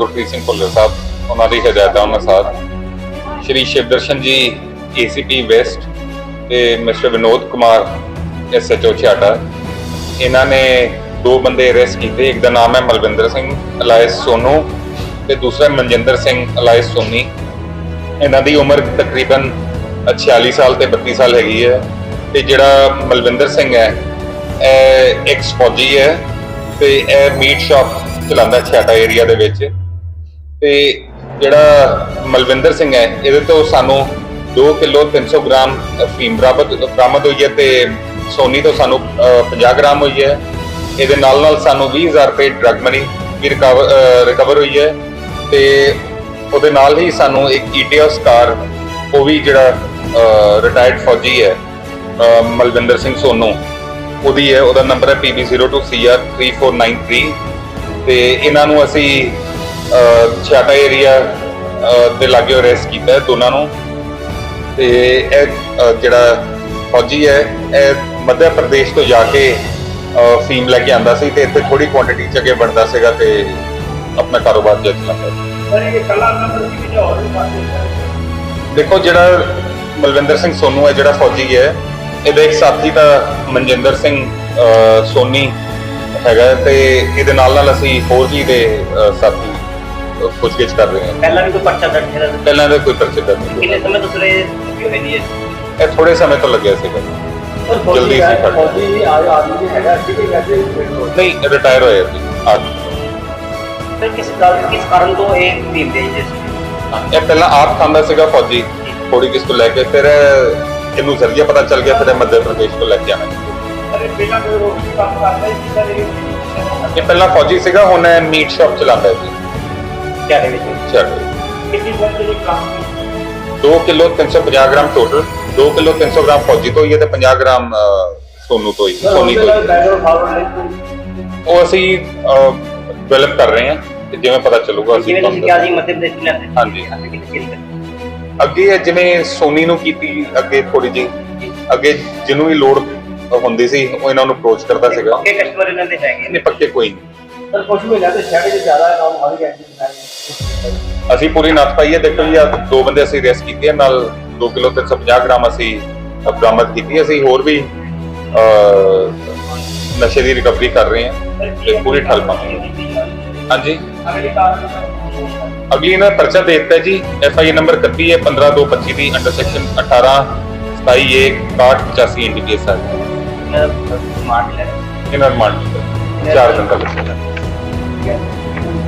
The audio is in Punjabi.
ਗੁਰਪ੍ਰੀਤ ਸਿੰਘ ਭੁੱਲਰ ਸਾਹਿਬ, ਉਹਨਾਂ ਦੀ ਹਦਾਇਤਾਂ ਅਨੁਸਾਰ ਸ਼੍ਰੀ ਸ਼ਿਵਦਰਸ਼ਨ ਜੀ ਏਸੀਪੀ ਵੈਸਟ ਤੇ ਮਿਸਟਰ ਵਿਨੋਦ ਕੁਮਾਰ ਐਸਐਚਓ ਛਾਟਾ ਇਹਨਾਂ ਨੇ ਦੋ ਬੰਦੇ ਅਰੈਸਟ ਕੀਤੇ, ਇੱਕ ਦਾ ਨਾਮ ਹੈ ਮਲਵਿੰਦਰ ਸਿੰਘ, ਅਲਾਇਸ ਸੋਨੂ ਤੇ ਦੂਸਰਾ ਮਨਜਿੰਦਰ ਸਿੰਘ, ਅਲਾਇਸ ਸੋਨੀ। ਇਹਨਾਂ ਦੀ ਉਮਰ ਤਕਰੀਬਨ 46 ਸਾਲ ਤੇ 32 ਸਾਲ ਹੈਗੀ ਹੈ ਤੇ ਜਿਹੜਾ ਮਲਵਿੰਦਰ ਸਿੰਘ ਹੈ, ਇਹ ਐਕਸ ਫੌਜੀ ਹੈ ਤੇ ਇਹ ਮੀਟ ਸ਼ਾਪ ਚਲਾਉਂਦਾ ਛਾਟਾ ਏਰੀਆ ਦੇ ਵਿੱਚ। ਤੇ ਜਿਹੜਾ ਮਲਵਿੰਦਰ ਸਿੰਘ ਹੈ ਇਹਦੇ ਤੋਂ ਸਾਨੂੰ 2 ਕਿਲੋ 300 ਗ੍ਰਾਮ ਅਫੀਮ ਬਰਾਮਦ ਬਰਾਮਦ ਹੋਈ ਹੈ ਤੇ ਸੋਨੀ ਤੋਂ ਸਾਨੂੰ ਅ, 50 ਗ੍ਰਾਮ ਹੋਈ ਹੈ। ਇਹਦੇ ਨਾਲ ਨਾਲ ਸਾਨੂੰ 20000 ਰੁਪਏ ਡਰਗ ਮਨੀ ਵੀ ਰਿਕਵਰ ਹੋਈ ਹੈ ਤੇ ਉਹਦੇ ਨਾਲ ਹੀ ਸਾਨੂੰ ਇੱਕ ਈਟੀਐਸ ਕਾਰ ਉਹ ਵੀ ਜਿਹੜਾ ਰਿਟਾਇਰਡ ਫੌਜੀ ਹੈ ਮਲਵਿੰਦਰ ਸਿੰਘ ਸੋਨੂ ਉਹਦੀ ਹੈ ਉਹਦਾ ਨੰਬਰ ਹੈ PB02CR3493 ਤੇ ਇਹਨਾਂ ਨੂੰ ਅਸੀਂ ਛਾਟਾ ਏਰੀਆ ਦੇ ਲਾਗੇ ਅਰੈਸਟ ਕੀਤਾ ਹੈ ਦੋਨਾਂ ਨੂੰ। ਤੇ ਇਹ ਜਿਹੜਾ ਫੌਜੀ ਹੈ ਇਹ ਮੱਧ ਪ੍ਰਦੇਸ਼ ਤੋਂ ਜਾ ਕੇ ਫੀਮ ਲੈ ਕੇ ਆਂਦਾ ਸੀ ਤੇ ਇੱਥੇ ਥੋੜੀ ਕੁਆਂਟੀਟੀ ਚ ਅੱਗੇ ਬਣਦਾ ਸੀਗਾ ਤੇ ਆਪਣਾ ਕਾਰੋਬਾਰ ਜਿਹਾ ਚਲਾਉਂਦਾ ਸੀ। ਸਰ ਇਹ ਕੱਲਾ ਨੰਬਰ ਸੀ ਕਿ ਹੋਰ ਵੀ ਪਾਸੇ ਦੇਖੋ ਜਿਹੜਾ ਮਲਵਿੰਦਰ ਸਿੰਘ ਸੋਨੂ ਹੈ ਜਿਹੜਾ ਫੌਜੀ ਹੈ ਇਹਦਾ ਇੱਕ ਸਾਥੀ ਤਾਂ ਮਨਜਿੰਦਰ ਸਿੰਘ ਸੋਨੀ ਹੈਗਾ ਤੇ ਇਹਦੇ ਨਾਲ ਨਾਲ ਅਸੀਂ ਹੋਰ ਵੀ ਦੇ ਸਾਥੀ ਪੁੱਛਗਿੱਛ ਕਰ ਰਹੇ ਹਾਂ ਪਹਿਲਾਂ ਵੀ ਕੋਈ ਪਰਚਾ ਦਰਜ ਹੈ ਪਹਿਲਾਂ ਦੇ ਕੋਈ ਪਰਚੇ ਦਰਜ ਨਹੀਂ ਕਿੰਨੇ ਸਮੇਂ ਤੋਂ ਸਰ ਇਹ ਲੱਗੀ ਹੋਈ ਨਹੀਂ ਹੈ ਇਹ ਥੋੜੇ ਸਮੇਂ ਤੋਂ ਲੱਗਿਆ ਸੀਗਾ ਜਲਦੀ ਸੀ ਫੜ ਲਿਆ। ਫੌਜੀ ਆ ਆਦਮੀ ਹੈਗਾ ਸੀ ਕਿ ਵੈਸੇ ਨਹੀਂ ਰਿਟਾਇਰ ਹੋਇਆ ਸੀ ਅੱਜ ਸਰ ਕਿਸ ਗੱਲ ਕਿਸ ਕਾਰਨ ਤੋਂ ਇਹ ਭੀਮ ਦੇ ਜੀ ਸੀ ਇਹ ਪਹਿਲਾਂ ਆਪ ਖਾਂਦਾ ਸੀਗਾ ਫੌਜੀ ਥੋੜੀ ਕਿਸ ਤੋਂ ਲੈ ਕੇ ਫਿਰ ਇਹਨੂੰ ਜ਼ਰੀਆ ਪਤਾ ਚੱਲ ਗਿਆ ਫਿਰ ਇਹ ਮੱਧ ਪ੍ਰਦੇਸ਼ ਤੋਂ ਲੈ ਕੇ ਆਣਾ ਅਰੇ ਪਹਿਲਾਂ ਕੋਈ ਰੋਟੀ ਕੰਮ ਕਰਦਾ ਸੀ ਸਰ ਇਹ ਇਹ ਪਹਿਲਾਂ ਫੌਜੀ ਸੀਗਾ ਹੁਣ ਇਹ ਮੀਟ ਸ਼ਾਪ ਚਲਾਉਂਦਾ ਸੀ ਵਿੱਚ? ਚਲੋ। ਕਿੰਨੀ ਕੰਮ 2 kilo 350 gram total 2 kilo 300 gram ਫੌਜੀ ਤੋਂ ਹੀ ਹੈ ਤੇ 50 ਗ੍ਰਾਮ ਅਹ, ਸੋਨੂ ਤੋਂ ਹੀ ਸੋਨੀ ਤੋਂ ਹੀ ਬੈਕਗ੍ਰਾਉਂਡ ਫਾਰਵਰਡ ਉਹ ਅਸੀਂ ਡਿਵੈਲਪ ਕਰ ਰਹੇ ਹਾਂ ਤੇ ਜਿਵੇਂ ਪਤਾ ਚੱਲੂਗਾ ਅਸੀਂ ਜਿਵੇਂ ਤੁਸੀਂ ਤੁਹਾਨੂੰ ਕਿਹਾ ਜੀ ਮੱਧ ਪ੍ਰਦੇਸ਼ ਤੋਂ ਲੈਂਦੇ। ਹਾਂਜੀ। ਅਸੀਂ ਕਿੱਥੇ ਕਿੱਥੇ ਅੱਗੇ ਇਹ ਜਿਵੇਂ ਸੋਨੀ ਨੂੰ ਕੀਤੀ ਅੱਗੇ ਥੋੜੀ ਜੀ ਅੱਗੇ ਜਿਹਨੂੰ ਵੀ ਲੋੜ ਹੁੰਦੀ ਸੀ ਉਹ ਇਹਨਾਂ ਨੂੰ ਅਪਰੋਚ ਕਰਦਾ ਸੀਗਾ। ਪੱਕੇ ਕਸਟਮਰ ਇਹਨਾਂ ਦੇ ਹੈਗੇ ਇਹਨੇ ਪੱਕੇ ਕੋਈ ਨਹੀਂ। ਸਰ ਕੁਝ ਮਹੀਨਿਆਂ ਦੇ ਸ਼ਹਿਰ ਵਿੱਚ ਜ਼ਿਆਦਾ ਕੰਮ ਹੋ ਗਿਆ ਜੀ ਅਸੀਂ ਪੂਰੀ ਨੱਥ ਪਾਈ ਹੈ ਦੇਖੋ ਜੀ ਆਹ ਦੋ ਬੰਦੇ ਅਸੀਂ ਰੈਸਟ ਕੀਤੇ ਆ ਨਾਲ 2 ਕਿਲੋ 350 ਗ੍ਰਾਮ ਅਸੀਂ ਬਰਾਮਦ ਕੀਤੀ ਹੈ। ਅਸੀਂ ਹੋਰ ਵੀ ਅਹ, ਨਸ਼ੇ ਦੀ ਰਿਕਵਰੀ ਕਰ ਰਹੇ ਹਾਂ ਤੇ ਪੂਰੀ ਠੱਲ ਪਾਵਾਂਗੇ ਹਾਂਜੀ। ਅਗਲੀ ਕਾਰ ਅਗਲੀ ਇਹਨਾਂ ਦਾ ਪਰਚਾ ਦੇ ਦਿੱਤਾ ਜੀ ਐਫ ਆਈ ਨੰਬਰ 31 ਹੈ 15225 ਦੀ ਅੰਡਰ ਸੈਕਸ਼ਨ 18 27 ਏ 65 ਐਨਡੀਪੀਐਸ ਹੈ ਸਮਾਰਟ ਲੈ ਇਹਨਾਂ ਰਿਮਾਂਡ ਚਾਰ ਦਿਨ ਦਾ ਬੱਚਾ। Good.